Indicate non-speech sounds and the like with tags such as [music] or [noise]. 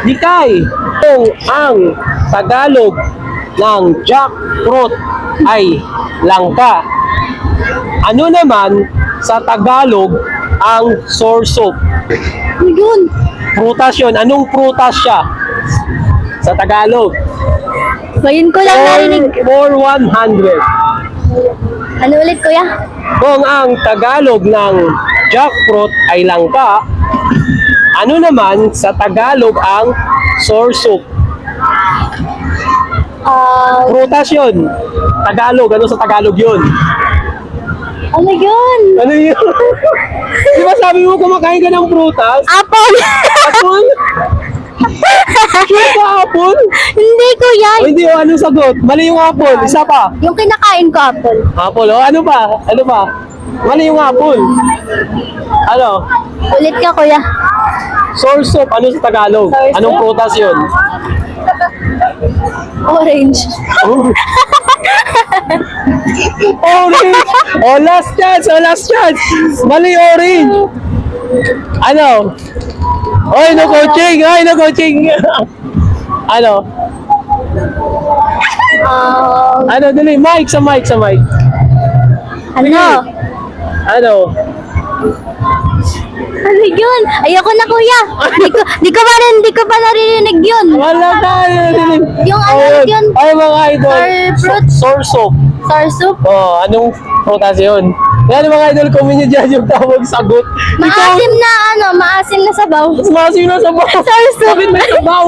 Dikay, kung ang Tagalog ng jackfruit ay langka, ano naman sa Tagalog ang sorsop? Ano yun? Prutas yun. Anong prutas siya? Sa Tagalog. Ngayon ko lang narinig. For 100. Ano ulit, kuya? Kung ang Tagalog ng jackfruit ay langka, ano naman sa Tagalog ang sorsop? Ah, Prutas yun. Tagalog. Ano sa Tagalog yun? ano yun? Ano yun? [laughs] Di ba sabi mo kumakain ka ng prutas? Apple! Apple? [laughs] Ka apple? Hindi, kuya. O hindi, o anong sagot? Mali yung apple. Isa pa. Yung kinakain ko, apple. Apple, o ano pa? Ano pa? Mali yung apple. Ano? Ulit ka, kuya. Sorsop, ano sa Tagalog? Sorsop? Anong prutas yun? Orange. Orange! Oh, last chance! Oh, last chance! Mali orange! Ano? Oy, no coaching! Oy, [laughs] no coaching! ano? Um, Ano, dali, mic sa mic sa mic. ano? Ano? Ano yun? Ayoko na, kuya. Di ko, di ko pa rin, di ko pa naririnig yun. Wala ka! Dali. Yung ano Ayun. yun? Ay, mga idol. Sour fruit? Sorsop. Sour soup? Oh, anong prutas yun? Yan mga idol, comment nyo dyan yung tawag sagot. Maasim na ano, maasim na sabaw. Maasim na sabaw. [laughs] Sorsop. Bakit may sabaw?